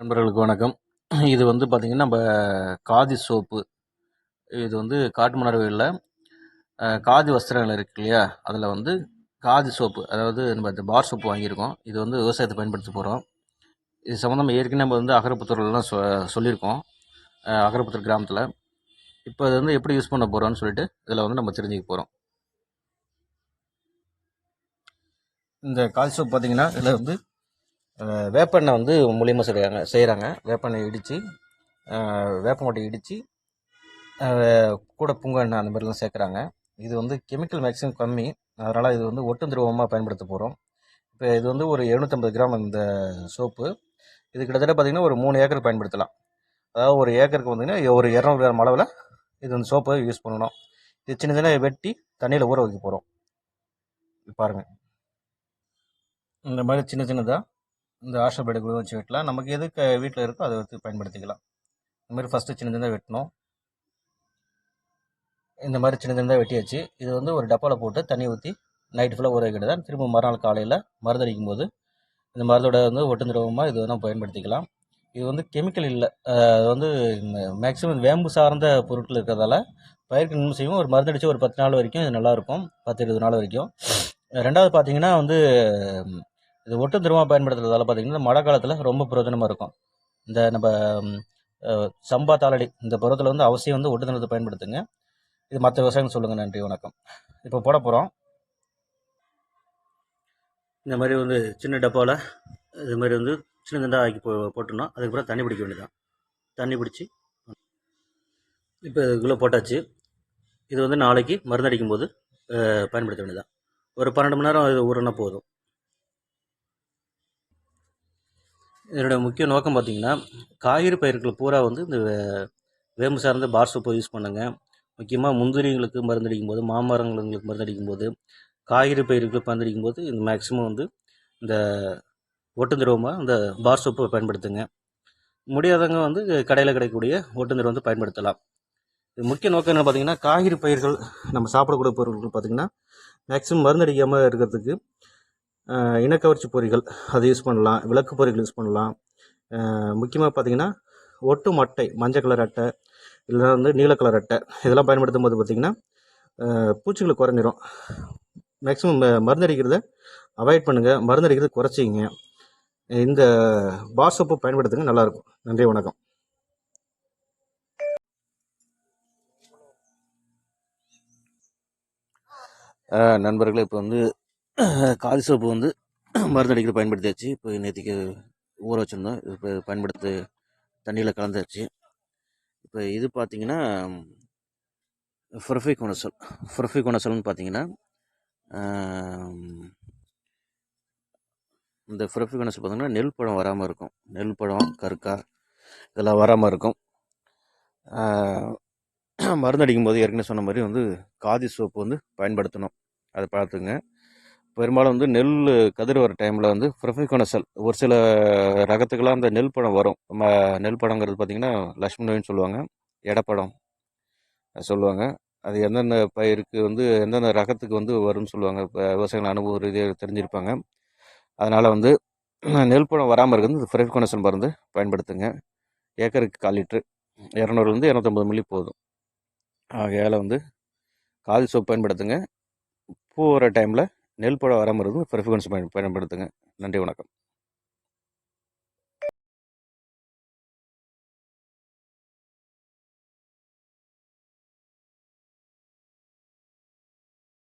நண்பர்களுக்கு வணக்கம். இது வந்து பார்த்திங்கன்னா நம்ம காதி சோப்பு. இது வந்து காட்டுமணர்வையில் காதி வஸ்திரங்கள் இருக்கு இல்லையா? அதில் வந்து காதி சோப்பு அதாவது நம்ம இந்த பார் சோப்பு வாங்கியிருக்கோம். இது வந்து விவசாயத்தை பயன்படுத்த போகிறோம் இது சம்மந்தமாக ஏற்கனவே நம்ம வந்து அகரப்புத்தூர்லாம் சொ சொல்லியிருக்கோம். அகரப்புத்தூர் கிராமத்தில். இப்போ இது வந்து எப்படி யூஸ் பண்ண போகிறோம்னு சொல்லிட்டு இதில் வந்து நம்ம தெரிஞ்சுக்க போகிறோம் இந்த காதி சோப்பு பார்த்திங்கன்னா இதில் வந்து வேப்பெண்ணை வந்து மூலியமாக செய்கிறாங்க செய்கிறாங்க வேப்பெண்ணெய் இடித்து வேப்பங்கொட்டை இடித்து கூட பூங்கெண்ணெய் அந்த மாதிரிலாம் சேர்க்குறாங்க. இது வந்து கெமிக்கல் மேக்ஸிமம் கம்மி. அதனால் இது வந்து ஒட்டும் திரவமாக பயன்படுத்த போகிறோம் இப்போ இது வந்து ஒரு எழுநூற்றம்பது கிராம் இந்த சோப்பு. இது கிட்டத்தட்ட பார்த்திங்கன்னா ஒரு மூணு ஏக்கர் பயன்படுத்தலாம். அதாவது ஒரு ஏக்கருக்கு வந்தீங்கன்னா ஒரு இரநூறு கிராம் அளவில் இது வந்து சோப்பை யூஸ் பண்ணணும். இது சின்ன சின்ன வெட்டி தண்ணியில் ஊற வைக்க போகிறோம் பாருங்கள் இந்த மாதிரி சின்ன சின்னதாக இந்த ஆஷா பேடு கூட வச்சு வெட்டலாம். நமக்கு எது க வீட்டில் இருக்கோ அதை வச்சு பயன்படுத்திக்கலாம். இந்த மாதிரி ஃபஸ்ட்டு சின்ன சின்னதாக வெட்டணும் இந்த மாதிரி சின்ன சின்னதாக வெட்டியாச்சு. இது வந்து ஒரு டப்பாவில் போட்டு தண்ணி ஊற்றி நைட்டு ஃபுல்லாக ஊற வைக்கிட்டு தான். திரும்ப மறுநாள் காலையில் மருந்தடிக்கும் போது இந்த மருந்தோட வந்து ஒட்டு திரவமாக இது வேணால் பயன்படுத்திக்கலாம். இது வந்து கெமிக்கல் இல்லை. அது வந்து மேக்ஸிமம் வேம்பு சார்ந்த பொருட்கள் இருக்கிறதால பயிருக்கு நன்மை செய்யும். ஒரு மருந்தடிச்சு ஒரு பத்து நாள் வரைக்கும் இது நல்லாயிருக்கும் பத்து இருபது நாள் வரைக்கும். ரெண்டாவது பார்த்தீங்கன்னா வந்து இது ஒட்டு திரவமாக பயன்படுத்துறதால பார்த்தீங்கன்னா மழை காலத்தில் ரொம்ப பிரயோஜனமாக இருக்கும். இந்த நம்ம சம்பா தாளடி இந்த பருவத்தில் வந்து அவசியம் வந்து ஒட்டு தினத்தை பயன்படுத்துங்க. இது மற்ற விவசாயம் சொல்லுங்கள் நன்றி வணக்கம். இப்போ போட போகிறோம் இந்த மாதிரி வந்து சின்ன டப்பாவில் இது மாதிரி வந்து சின்ன சின்னதாக ஆக்கி போ போட்டோம்னா அதுக்கப்புறம் தண்ணி பிடிக்க வேண்டியதான் தண்ணி பிடிச்சி இப்போ இதுக்குள்ளே போட்டாச்சு. இது வந்து நாளைக்கு மருந்து அடிக்கும்போது பயன்படுத்த வேண்டியதான் ஒரு பன்னெண்டு மணி நேரம் இது ஊறினா போதும். இதனுடைய முக்கிய நோக்கம் பார்த்தீங்கன்னா காய்கறி பயிர்கள் பூரா வந்து இந்த வே- வேம்பு சார்ந்த பார் சோப்பை யூஸ் பண்ணுங்க. முக்கியமாக முந்திரிங்களுக்கு மருந்தடிக்கும் போது மாமரங்களுக்கு மருந்தடிக்கும் போது காய்கறி பயிர்களுக்கு மருந்தடிக்கும் போது இந்த மேக்ஸிமம் வந்து இந்த ஒட்டுந்திரவமாக இந்த பார் சோப்பை பயன்படுத்துங்க. முடியாதவங்க வந்து கடையில் கிடைக்கக்கூடிய ஒட்டுந்திரம் வந்து பயன்படுத்தலாம். இது முக்கிய நோக்கம் என்ன பார்த்தீங்கன்னா காய்கறி பயிர்கள் நம்ம சாப்பிடக்கூடிய பொருட்கள் பார்த்தீங்கன்னா மேக்ஸிமம் மருந்தடிக்காமல் இருக்கிறதுக்கு இனக்கவர்ச்சி பொறிகள் அதை யூஸ் பண்ணலாம் விளக்கு பொறிகள் யூஸ் பண்ணலாம். முக்கியமாக பார்த்தீங்கன்னா ஒட்டு மட்டை மஞ்சள் கலர் அட்டை இல்லை வந்து நீல கலர் அட்டை இதெல்லாம் பயன்படுத்தும் போது பார்த்தீங்கன்னா பூச்சிகளை பூச்சிகள் குறைஞ்சிரும் மேக்ஸிமம் மருந்தடிக்கிறத அவாய்ட் பண்ணுங்கள் மருந்தடிக்கிறத குறைச்சிங்க இந்த பார் சோப்பு பயன்படுத்துங்க நல்லாயிருக்கும் நன்றி வணக்கம். நண்பர்களே இப்போ வந்து காதி சோப்பு வந்து மருந்தடிக்கிற பயன்படுத்தியாச்சு. இப்போ நேற்றுக்கு ஊற வச்சுருந்தோம். இப்போ பயன்படுத்த தண்ணியில் கலந்தாச்சு. இப்போ இது பார்த்தீங்கன்னா ஃபர்ஃபி குணசல் ஃபர்ஃபி குணசல்னு பார்த்தீங்கன்னா இந்த ஃபர்ஃபி குணசல் பார்த்தீங்கன்னா நெல் பழம் வராமல் இருக்கும். நெல் பழம் கருக்கா இதெல்லாம் வராமல் இருக்கும். ஆ, மருந்தடிக்கும் போது ஏற்கனவே சொன்ன மாதிரி வந்து காதி சோப்பு வந்து பயன்படுத்தணும். அதை பார்த்துங்க பெரும்பாலும் வந்து நெல் கதிர் வர டைமில் வந்து ப்ரொஃபிகோனசல் ஒரு சில ரகத்துக்கெல்லாம் அந்த நெல் பழம் வரும். நம்ம நெல் பழங்கிறது பார்த்திங்கன்னா லக்ஷ்மணின்னு சொல்லுவாங்க. எடப்பழம் சொல்லுவாங்க. அது எந்தெந்த பயிருக்கு வந்து எந்தெந்த ரகத்துக்கு வந்து வரும்னு சொல்லுவாங்க. இப்போ விவசாயிகள் அனுபவ ரீதியாக தெரிஞ்சிருப்பாங்க. அதனால் வந்து நெல் பழம் வராமல் இருக்கிறது இந்த ப்ரொஃபிகோனசல் மருந்து பயன்படுத்துங்க. ஏக்கருக்கு கால் லிட்ரு. இரநூறுலேருந்து இரநூத்தம்பது மில்லி போதும். ஆகையால் வந்து கால் சோப் பயன்படுத்துங்க. பூ வர டைமில் நெல் பழ வராமல் இருந்து ப்ரிஃபரன்ஸ் பயன்படுத்துங்க. நன்றி வணக்கம்.